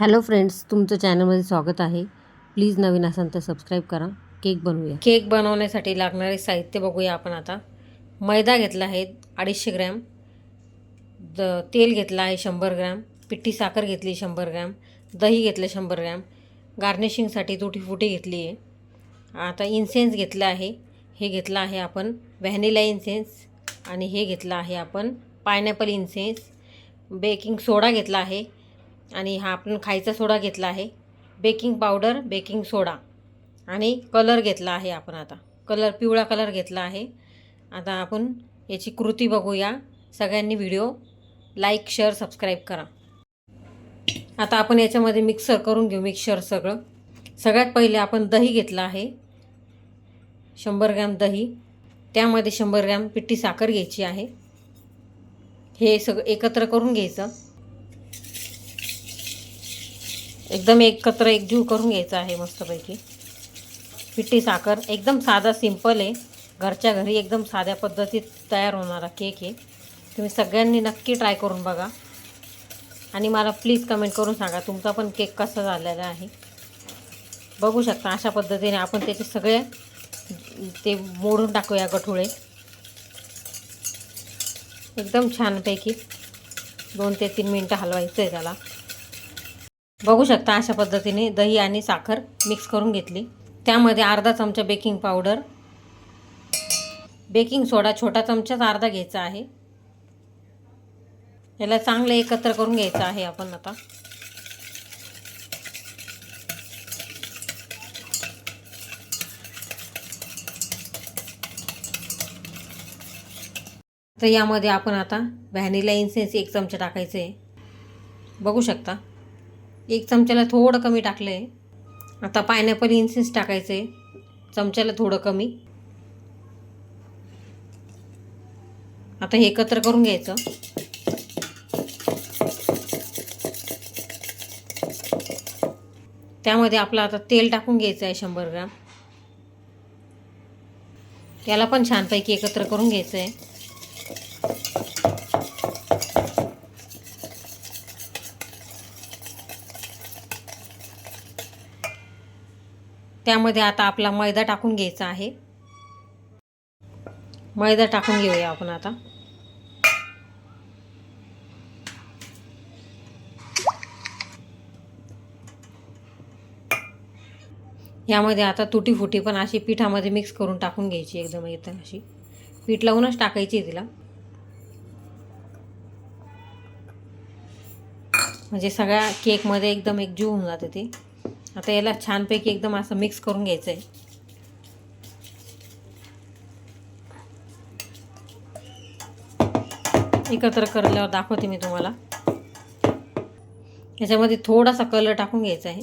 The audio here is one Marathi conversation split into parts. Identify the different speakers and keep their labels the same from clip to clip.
Speaker 1: हॅलो फ्रेंड्स तुमचं चॅनलमध्ये स्वागत आहे. प्लीज नवीन असाल तर सबस्क्राईब करा. केक बनवूया. केक बनवण्यासाठी लागणारे साहित्य बघूया आपण आता. मैदा घेतला आहे अडीचशे ग्रॅम. द तेल घेतलं आहे शंभर ग्रॅम. पिठी साखर घेतली शंभर ग्रॅम. दही घेतलं शंभर ग्रॅम. गार्निशिंगसाठी तुटी फुटी घेतली आहे. आता इन्सेन्स घेतलं आहे. हे घेतलं आहे आपण व्हॅनिला इन्सेन्स आणि हे घेतलं आहे आपण पायनॅपल इन्सेन्स. बेकिंग सोडा घेतला आहे. आणि हा आपण खायचा सोडा घेतला आहे. Baking powder baking soda. आणि कलर घेतला आहे आपण आता. कलर पिवळा कलर घेतला आहे. आता आपण याची कृती बघूया. सगळ्यांनी व्हिडिओ लाईक शेअर सबस्क्राईब करा. आता आपण याच्यामध्ये मिक्सर करून घेऊ मिक्सर सगळं. सगळ्यात पहिले आपण दही घेतलं आहे. शंभर ग्रॅम दही. त्यामध्ये शंभर ग्रॅम पिठी साखर घ्यायची आहे. हे सगळं एकत्र करून घ्यायचं. एकदम एकत्र एकजीव करून घ्यायचं आहे मस्तपैकी. पिठी साखर एकदम साधा सिंपल आहे. घरच्या घरी एकदम साध्या पद्धतीत तयार होणारा केक आहे तुम्ही सगळ्यांनी नक्की ट्राय करून बघा. आणि मला प्लीज कमेंट करून सांगा तुमचा पण केक कसा झालेला आहे? बघू शकता अशा पद्धतीने आपण त्याचे सगळे ते मोडून टाकूया गठुळे. एकदम छानपैकी दोन ते तीन मिनटं हलवायचं आहे त्याला. बघू शकता अशा पद्धतीने दही आणि साखर मिक्स करून घेतली. त्यामध्ये अर्धा चमचा बेकिंग पावडर बेकिंग सोडा छोटा चमचाच अर्धा घ्यायचा आहे. याला चांगलं एकत्र करून घ्यायचं आहे आपण आता. तर यामध्ये आपण आता व्हॅनिला इन्सेन्स एक चमचा टाकायचं. आहे बघू शकता. एक चमच्याला थोडं कमी टाकलं आहे आता पायनॅपल इन्सेन्स टाकायचं आहे चमच्याला थोडं कमी. आता हे एकत्र करून घ्यायचं. त्यामध्ये आपलं आता तेल टाकून घ्यायचं आहे शंभर ग्राम. त्याला पण छानपैकी एकत्र करून घ्यायचं आहे त्यामध्ये आता आपला मैदा टाकून घ्यायचा आहे. मैदा टाकून घेऊया आपण आता. यामध्ये आता तुटी फुटी पण अशी पिठामध्ये मिक्स करून टाकून घ्यायची एकदम येतं अशी. पीठ लावूनच टाकायची तिला. म्हणजे सगळ्या केकमध्ये एकदम एकजीव होऊन जाते ते. आता याला छानपैकी एकदम असं मिक्स करून घ्यायचं आहे एकत्र करल्यावर दाखवते मी तुम्हाला. याच्यामध्ये थोडासा कलर टाकून घ्यायचा आहे.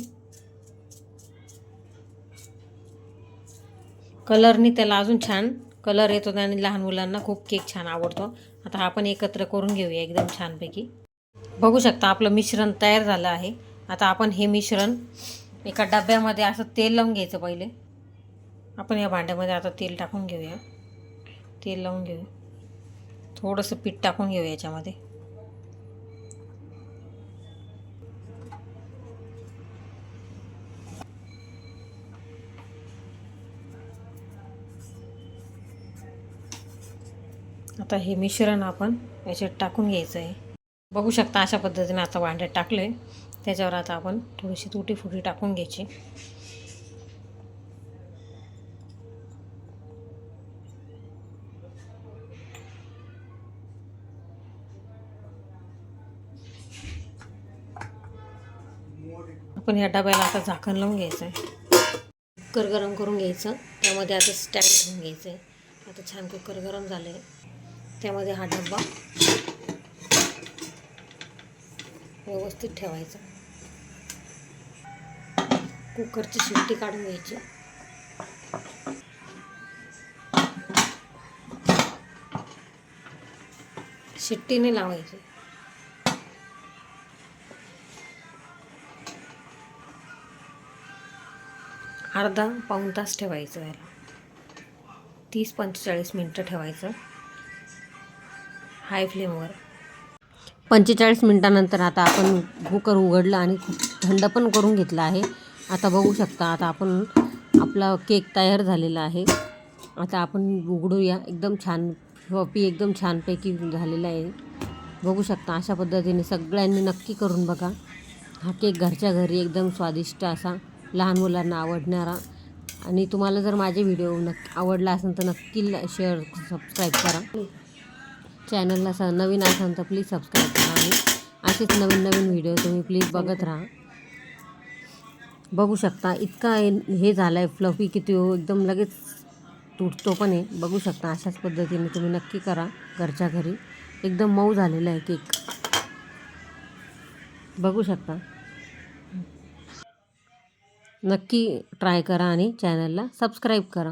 Speaker 1: कलरनी त्याला अजून छान कलर येतो आणि लहान मुलांना खूप केक छान आवडतो. आता आपण एकत्र करून घेऊया एकदम छानपैकी. बघू शकता आपलं मिश्रण तयार झालं आहे. आता आपण हे मिश्रण एका डब्यामध्ये असं तेल लावून घ्यायचं पहिले. आपण या भांड्यामध्ये आता तेल टाकून घेऊया. तेल लावून घेऊ. थोडंसं पीठ टाकून घेऊ याच्यामध्ये. आता हे मिश्रण आपण याच्यात टाकून घ्यायचं आहे बघू शकता अशा पद्धतीने आता भांड्यात टाकलं आहे त्याच्यावर आता आपण थोडीशी तुटी फुटी टाकून घ्यायची. आपण या डब्याला आता झाकण लावून घ्यायचं आहे कुकर गरम करून घ्यायचं. त्यामध्ये आता स्टँड ठेवून घ्यायचं आहे आता छान कुकर गरम झालं आहे त्यामध्ये हा डब्बा व्यवस्थित ठेवायचा. कुकरची शिट्टी काढून घ्यायची. शिट्टीने लावायची. अर्धा पाऊण तास ठेवायचं याला. तीस पंचेचाळीस मिनटं ठेवायचं. हाय फ्लेमवर पंचेचाळीस मिनटानंतर आता आपण कुकर उघडलं आणि थंड पण करून घेतलं आहे. आता बघू शकता आता आपण आपला केक तयार झालेला आहे. आता आपण उघडूया. एकदम छान फ्लॉपी एकदम छानपैकी झालेला आहे. बघू शकता अशा पद्धतीने सगळ्यांनी नक्की करून बघा. हा केक घरच्या घरी एकदम स्वादिष्ट असा लहान मुलांना आवडणारा. आणि तुम्हाला जर माझे व्हिडिओ नक्की आवडला असेल तर नक्की शेअर सबस्क्राईब करा. चॅनलला स नवीन असाल तर प्लीज सबस्क्राईब करा. आणि असेच नवीन नवीन व्हिडिओ तुम्ही प्लीज बघत राहा. बघू शकता. इतका हे- झाला आहे फ्लफी की तो एकदम लगेच तुटतो पण आहे. बघू शकता अशाच पद्धतीने तुम्ही नक्की करा घरच्या घरी. एकदम मऊ झालेला आहे केक बघू शकता. नक्की ट्राय करा आणि चॅनलला सबस्क्राईब करा.